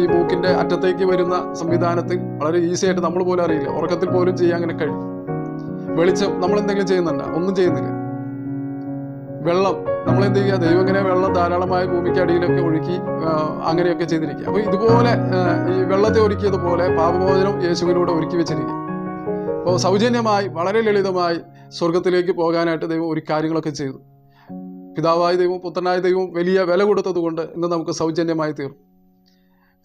ഈ മൂക്കിന്റെ അറ്റത്തേക്ക് വരുന്ന സംവിധാനത്തിൽ വളരെ ഈസി ആയിട്ട് നമ്മൾ പോലും അറിയില്ല. ഉറക്കത്തിൽ പോലും ചെയ്യാൻ അങ്ങനെ കഴിയും വെളിച്ചം നമ്മൾ എന്തെങ്കിലും ചെയ്യുന്നുണ്ടോ? ഒന്നും ചെയ്യുന്നില്ല. വെള്ളം നമ്മൾ എന്ത് ചെയ്യുക? ദൈവം ഇങ്ങനെ വെള്ളം ധാരാളമായി ഭൂമിക്ക് അടിയിലൊക്കെ ഒഴുക്കി അങ്ങനെയൊക്കെ ചെയ്തിരിക്കുക. അപ്പൊ ഇതുപോലെ ഈ വെള്ളത്തെ ഒരുക്കിയതുപോലെ പാപമോചനം യേശുവിനോട് ഒരുക്കി വെച്ചിരിക്കുക. അപ്പോൾ സൗജന്യമായി വളരെ ലളിതമായി സ്വർഗത്തിലേക്ക് പോകാനായിട്ട് ദൈവം ഒരു കാര്യങ്ങളൊക്കെ ചെയ്തു. പിതാവായ ദൈവം പുത്രനായ ദൈവം വലിയ വില കൊടുത്തതുകൊണ്ട് ഇന്ന് നമുക്ക് സൗജന്യമായി തീർന്നു.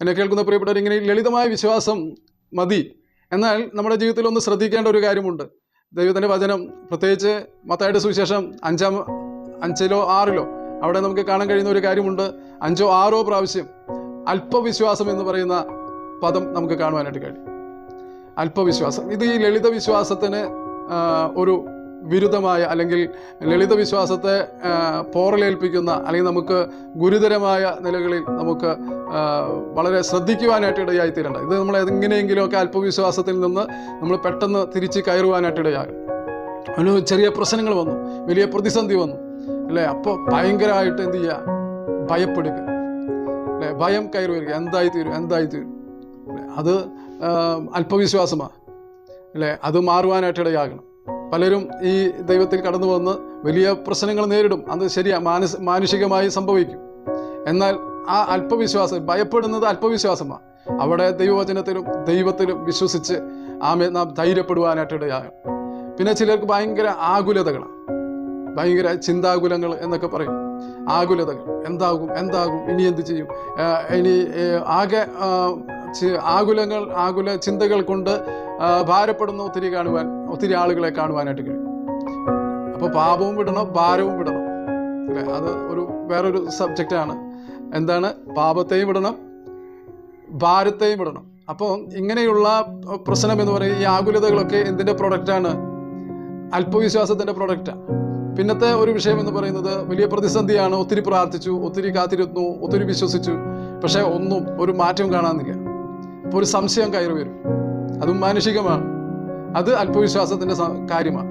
എന്നെ കേൾക്കുന്ന പ്രിയപ്പെട്ടവർ ഇങ്ങനെ ലളിതമായ വിശ്വാസം മതി. എന്നാൽ നമ്മുടെ ജീവിതത്തിൽ ഒന്ന് ശ്രദ്ധിക്കേണ്ട ഒരു കാര്യമുണ്ട്. ദൈവത്തിന്റെ വചനം പ്രത്യേകിച്ച് മത്തായുടെ സുവിശേഷം അഞ്ചാം അഞ്ചിലോ ആറിലോ അവിടെ നമുക്ക് കാണാൻ കഴിയുന്ന ഒരു കാര്യമുണ്ട്. അഞ്ചോ ആറോ പ്രാവശ്യം അല്പവിശ്വാസം എന്ന് പറയുന്ന പദം നമുക്ക് കാണുവാനായിട്ട് കഴിയും. അല്പവിശ്വാസം. ഇത് ഈ ലളിത വിശ്വാസത്തിന് ഒരു വിരുദ്ധമായ അല്ലെങ്കിൽ ലളിത വിശ്വാസത്തെ പോറലേൽപ്പിക്കുന്ന അല്ലെങ്കിൽ നമുക്ക് ഗുരുതരമായ നിലകളിൽ നമുക്ക് വളരെ ശ്രദ്ധിക്കുവാനായിട്ട് ഇടയായി തീരേണ്ട ഇത് നമ്മൾ എങ്ങനെയെങ്കിലുമൊക്കെ അല്പവിശ്വാസത്തിൽ നിന്ന് നമ്മൾ പെട്ടെന്ന് തിരിച്ച് കയറുവാനായിട്ട് ഇടയാകും. ഒരു ചെറിയ പ്രശ്നങ്ങൾ വന്നു. വലിയ പ്രതിസന്ധി വന്നു. അല്ലേ? അപ്പോൾ ഭയങ്കരമായിട്ട് എന്ത് ചെയ്യുക ഭയപ്പെടുക. അല്ലേ? ഭയം കയറി വരിക എന്തായി തീരും എന്തായി തീരും അത് അല്പവിശ്വാസമാണ് അല്ലേ? അത് മാറുവാനായിട്ട് ഇടയാകണം. പലരും ഈ ദൈവത്തിൽ കടന്നു വന്ന് വലിയ പ്രശ്നങ്ങൾ നേരിടും. അത് ശരിയാ. മാനസ മാനുഷികമായി സംഭവിക്കും. എന്നാൽ ആ അല്പവിശ്വാസം ഭയപ്പെടുന്നത് അല്പവിശ്വാസമാണ് അവിടെ ദൈവവചനത്തിലും ദൈവത്തിലും വിശ്വസിച്ച് ആമെ നാം ധൈര്യപ്പെടുവാനായിട്ട് ഇടയാകണം. പിന്നെ ചിലർക്ക് ഭയങ്കര ആകുലതകളാണ് ഭയങ്കര ചിന്താകുലങ്ങൾ എന്നൊക്കെ പറയും. ആകുലതകൾ. എന്താകും? എന്താകും? ഇനി എന്ത് ചെയ്യും? ഇനി ആകെ ആകുലങ്ങൾ ആകുല ചിന്തകൾ കൊണ്ട് ഭാരപ്പെടുന്ന ഒത്തിരി കാണുവാൻ ഒത്തിരി ആളുകളെ കാണുവാനായിട്ട് കഴിയും. അപ്പോൾ പാപവും വിടണം ഭാരവും വിടണം. അല്ലേ? അത് ഒരു വേറൊരു സബ്ജക്റ്റാണ് എന്താണ്? പാപത്തെയും വിടണം ഭാരത്തെയും വിടണം. അപ്പോൾ ഇങ്ങനെയുള്ള പ്രശ്നം എന്ന് പറയും ഈ ആകുലതകളൊക്കെ എന്തിന്റെ പ്രൊഡക്റ്റാണ് അല്പവിശ്വാസത്തിന്റെ പ്രൊഡക്റ്റാണ് പിന്നത്തെ ഒരു വിഷയം എന്ന് പറയുന്നത് വലിയ പ്രതിസന്ധിയാണ്. ഒത്തിരി പ്രാർത്ഥിച്ചു ഒത്തിരി കാത്തിരുന്നു ഒത്തിരി വിശ്വസിച്ചു. പക്ഷേ ഒന്നും ഒരു മാറ്റവും കാണാനില്ല. അപ്പോൾ ഒരു സംശയം കയറി വരും. അതും മാനുഷികമാണ്. അത് അല്പവിശ്വാസത്തിന്റെ കാര്യമാണ്.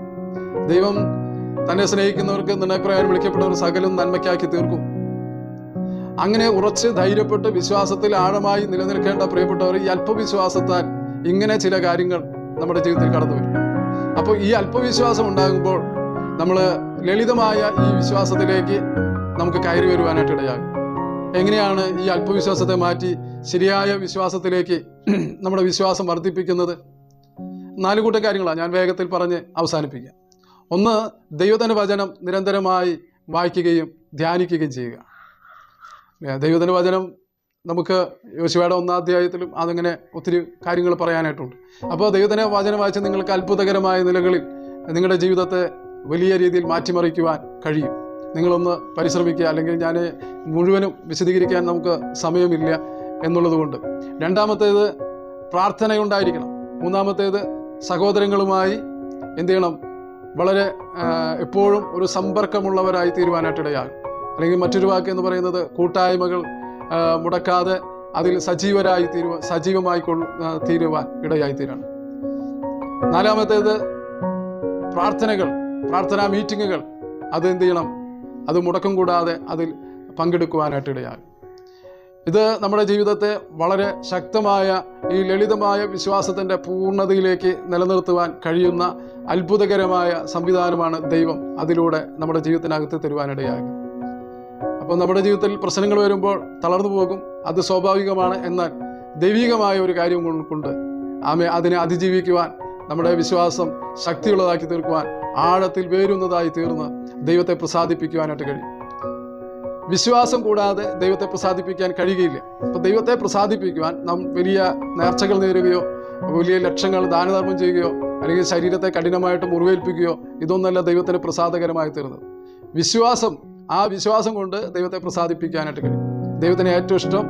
ദൈവം തന്നെ സ്നേഹിക്കുന്നവർക്ക് നിർണയപ്രകാരം വിളിക്കപ്പെട്ടവർ സകലം നന്മയ്ക്കാക്കി തീർക്കും. അങ്ങനെ ഉറച്ച് ധൈര്യപ്പെട്ട് വിശ്വാസത്തിൽ ആഴമായി നിലനിൽക്കേണ്ട പ്രിയപ്പെട്ടവർ ഈ അല്പവിശ്വാസത്താൽ ഇങ്ങനെ ചില കാര്യങ്ങൾ നമ്മുടെ ജീവിതത്തിൽ കടന്നു വരും. അപ്പോൾ ഈ അല്പവിശ്വാസം ഉണ്ടാകുമ്പോൾ നമ്മൾ ലളിതമായ ഈ വിശ്വാസത്തിലേക്ക് നമുക്ക് കയറി വരുവാനായിട്ട് ഇടയാകും. എങ്ങനെയാണ് ഈ അല്പവിശ്വാസത്തെ മാറ്റി ശരിയായ വിശ്വാസത്തിലേക്ക് നമ്മുടെ വിശ്വാസം വർദ്ധിപ്പിക്കുന്നത്? നാല് കൂട്ടം കാര്യങ്ങളാണ് ഞാൻ വേഗത്തിൽ പറഞ്ഞ് അവസാനിപ്പിക്കാം. ഒന്ന് ദൈവത്തിന്റെ വചനം നിരന്തരമായി വായിക്കുകയും ധ്യാനിക്കുകയും ചെയ്യുക. ദൈവത്തിന്റെ വചനം നമുക്ക് യോശുവയുടെ ഒന്നാം അധ്യായത്തിലും അതങ്ങനെ ഒത്തിരി കാര്യങ്ങൾ പറയാനായിട്ടുണ്ട്. അപ്പോൾ ദൈവത്തിന്റെ വചനം വായിച്ച് നിങ്ങൾക്ക് അത്ഭുതകരമായ നിലകളിൽ നിങ്ങളുടെ ജീവിതത്തെ വലിയ രീതിയിൽ മാറ്റിമറിക്കുവാൻ കഴിയും. നിങ്ങളൊന്ന് പരിശ്രമിക്കുക അല്ലെങ്കിൽ ഞാൻ മുഴുവനും വിശദീകരിക്കാൻ നമുക്ക് സമയമില്ല എന്നുള്ളതുകൊണ്ട്. രണ്ടാമത്തേത് പ്രാർത്ഥനയുണ്ടായിരിക്കണം. മൂന്നാമത്തേത് സഹോദരങ്ങളുമായി എന്ത് ചെയ്യണം? വളരെ എപ്പോഴും ഒരു സമ്പർക്കമുള്ളവരായി തീരുവാനായിട്ടിടയാകും. അല്ലെങ്കിൽ മറ്റൊരു വാക്ക് എന്ന് പറയുന്നത് കൂട്ടായ്മകൾ മുടക്കാതെ അതിൽ സജീവരായി തീരുവ സജീവമായി കൊ തീരുവാൻ ഇടയായി തീരാണ് നാലാമത്തേത് പ്രാർത്ഥനകൾ പ്രാർത്ഥനാ മീറ്റിങ്ങുകൾ. അത് എന്ത് ചെയ്യണം? അത് മുടക്കം കൂടാതെ അതിൽ പങ്കെടുക്കുവാനായിട്ട് ഇടയാകും ഇത് നമ്മുടെ ജീവിതത്തെ വളരെ ശക്തമായ ഈ ലളിതമായ വിശ്വാസത്തിന്റെ പൂർണതയിലേക്ക് നിലനിർത്തുവാൻ കഴിയുന്ന അത്ഭുതകരമായ സംവിധാനമാണ് ദൈവം അതിലൂടെ നമ്മുടെ ജീവിതത്തിനകത്ത് തരുവാനിടയാകും. അപ്പോൾ നമ്മുടെ ജീവിതത്തിൽ പ്രശ്നങ്ങൾ വരുമ്പോൾ തളർന്നു പോകും. അത് സ്വാഭാവികമാണ്. എന്നാൽ ദൈവികമായ ഒരു കാര്യം കൊണ്ട് ആമേ അതിനെ അതിജീവിക്കുവാൻ നമ്മുടെ വിശ്വാസം ശക്തിയുള്ളതാക്കി തീർക്കുവാൻ ആഴത്തിൽ വേരുന്നതായി തീർന്ന് ദൈവത്തെ പ്രസാദിപ്പിക്കുവാനായിട്ട് കഴിയും. വിശ്വാസം കൂടാതെ ദൈവത്തെ പ്രസാദിപ്പിക്കാൻ കഴിയുകയില്ല. അപ്പം ദൈവത്തെ പ്രസാദിപ്പിക്കുവാൻ നാം വലിയ നേർച്ചകൾ നേരുകയോ വലിയ ലക്ഷ്യങ്ങൾ ദാനധർമ്മം ചെയ്യുകയോ അല്ലെങ്കിൽ ശരീരത്തെ കഠിനമായിട്ട് മുറിവേൽപ്പിക്കുകയോ ഇതൊന്നല്ല ദൈവത്തിന് പ്രസാദകരമായി തീർന്നത്. വിശ്വാസം ആ വിശ്വാസം കൊണ്ട് ദൈവത്തെ പ്രസാദിപ്പിക്കാനായിട്ട് കഴിയും. ദൈവത്തിന് ഏറ്റവും ഇഷ്ടം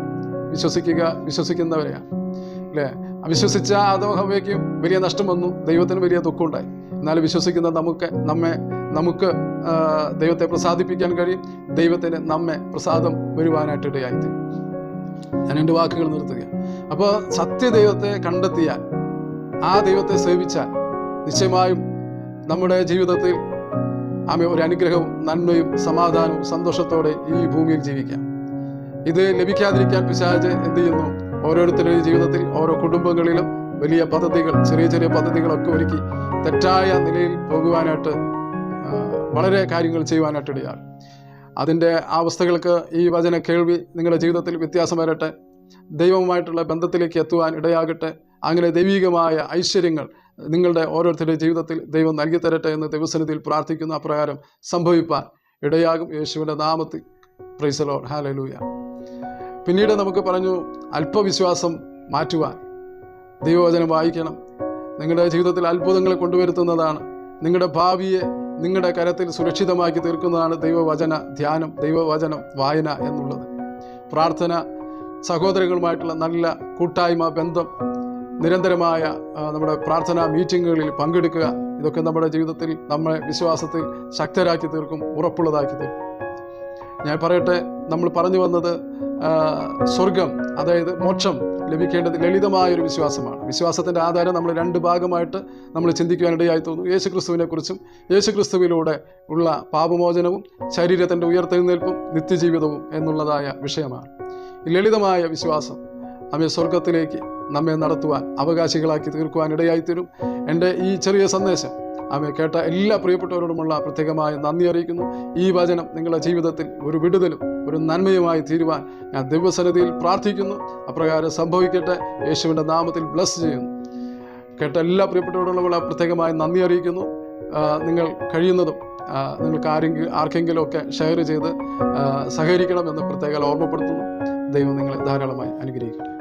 വിശ്വസിക്കുക വിശ്വസിക്കുന്നവരെയാണ്. അല്ലേ അവിശ്വസിച്ച ആദമഹവയ്ക്കും വലിയ നഷ്ടം വന്നു. ദൈവത്തിന് വലിയ ദുഃഖമുണ്ടായി. എന്നാൽ വിശ്വസിക്കുന്ന നമുക്ക് നമ്മെ നമുക്ക് ദൈവത്തെ പ്രസാദിപ്പിക്കാൻ കഴിയും. ദൈവത്തിന് നമ്മെ പ്രസാദം വരുവാനായിട്ട് ഇടയായി ഞാൻ എന്റെ വാക്കുകൾ നിർത്തുക അപ്പോൾ സത്യദൈവത്തെ കണ്ടെത്തിയാൽ ആ ദൈവത്തെ സേവിച്ചാൽ നിശ്ചയമായും നമ്മുടെ ജീവിതത്തിൽ ആമെ ഒരു അനുഗ്രഹവും നന്മയും സമാധാനവും സന്തോഷത്തോടെ ഈ ഭൂമിയിൽ ജീവിക്കാം. ഇത് ലഭിക്കാതിരിക്കാൻ പിശാജ് എന്ത് ചെയ്യുന്നു? ഓരോരുത്തരുടെയും ജീവിതത്തിൽ ഓരോ കുടുംബങ്ങളിലും വലിയ പദ്ധതികൾ ചെറിയ ചെറിയ പദ്ധതികളൊക്കെ ഒരുക്കി തെറ്റായ നിലയിൽ പോകുവാനായിട്ട് വളരെ കാര്യങ്ങൾ ചെയ്യുവാനായിട്ട് ഇടയാകും അതിന്റെ അവസ്ഥകൾക്ക് ഈ വചന കേൾവി നിങ്ങളുടെ ജീവിതത്തിൽ വ്യത്യാസം വരട്ടെ. ദൈവവുമായിട്ടുള്ള ബന്ധത്തിലേക്ക് എത്തുവാൻ ഇടയാകട്ടെ. അങ്ങനെ ദൈവികമായ ഐശ്വര്യങ്ങൾ നിങ്ങളുടെ ഓരോരുത്തരുടെ ജീവിതത്തിൽ ദൈവം നൽകി തരട്ടെ എന്ന് ദൈവസന്നിധിയിൽ പ്രാർത്ഥിക്കുന്ന അപ്രകാരം സംഭവിപ്പാൻ ഇടയാകും. യേശുവിന്റെ നാമത്തിൽ. പ്രൈസലോൺ ഹാലലൂയ പിന്നീട് നമുക്ക് പറഞ്ഞു അല്പവിശ്വാസം മാറ്റുവാൻ. ദൈവവചനം വായിക്കണം. നിങ്ങളുടെ ജീവിതത്തിൽ അത്ഭുതങ്ങൾ കൊണ്ടുവരുത്തുന്നതാണ്. നിങ്ങളുടെ ഭാവിയെ നിങ്ങളുടെ കരത്തിൽ സുരക്ഷിതമാക്കി തീർക്കുന്നതാണ് ദൈവവചന ധ്യാനം ദൈവവചനം വായന എന്നുള്ളത്. പ്രാർത്ഥന സഹോദരങ്ങളുമായിട്ടുള്ള നല്ല കൂട്ടായ്മ ബന്ധം നിരന്തരമായ നമ്മുടെ പ്രാർത്ഥനാ മീറ്റിങ്ങുകളിൽ പങ്കെടുക്കുക. ഇതൊക്കെ നമ്മുടെ ജീവിതത്തിൽ നമ്മളെ വിശ്വാസത്തിൽ ശക്തരാക്കി തീർക്കും ഉറപ്പുള്ളതാക്കി തീർക്കും. ഞാൻ പറയട്ടെ നമ്മൾ പറഞ്ഞു വന്നത് സ്വർഗം അതായത് മോക്ഷം ലഭിക്കേണ്ടത് ലളിതമായ ഒരു വിശ്വാസമാണ്. വിശ്വാസത്തിന്റെ ആധാരം നമ്മൾ രണ്ട് ഭാഗമായിട്ട് നമ്മൾ ചിന്തിക്കുവാനിടയായി തോന്നുന്നു. യേശു ക്രിസ്തുവിനെക്കുറിച്ചും യേശു ക്രിസ്തുവിലൂടെ ഉള്ള പാപമോചനവും ശരീരത്തിന്റെ ഉയർത്തെഴുന്നേൽപ്പും നിത്യജീവിതവും എന്നുള്ളതായ വിഷയമാണ്. ലളിതമായ വിശ്വാസം നമ്മെ സ്വർഗത്തിലേക്ക് നമ്മെ നടത്തുവാൻ അവകാശികളാക്കി തീർക്കുവാൻ ഇടയായിത്തീരും എന്റെ ഈ ചെറിയ സന്ദേശം ആമെ കേട്ട എല്ലാ പ്രിയപ്പെട്ടവരോടുമുള്ള പ്രത്യേകമായ നന്ദി അറിയിക്കുന്നു. ഈ വചനം നിങ്ങളുടെ ജീവിതത്തിൽ ഒരു വിടുതലും ഒരു നന്മയുമായി തീരുവാൻ ഞാൻ ദിവ്യസന്നിധിയിൽ പ്രാർത്ഥിക്കുന്നു. അപ്രകാരം സംഭവിക്കട്ടെ. യേശുവിന്റെ നാമത്തിൽ ബ്ലസ് ചെയ്യുന്നു. കേട്ട എല്ലാ പ്രിയപ്പെട്ടവരോടുള്ള പ്രത്യേകമായി നന്ദി അറിയിക്കുന്നു. നിങ്ങൾ കഴിയുന്നതും നിങ്ങൾക്ക് ആരെങ്കിലും ആർക്കെങ്കിലും ഒക്കെ ഷെയർ ചെയ്ത് സഹകരിക്കണം എന്ന് പ്രത്യേകം ഓർമ്മപ്പെടുത്തുന്നു. ദൈവം നിങ്ങളെ ധാരാളമായി അനുഗ്രഹിക്കട്ടെ.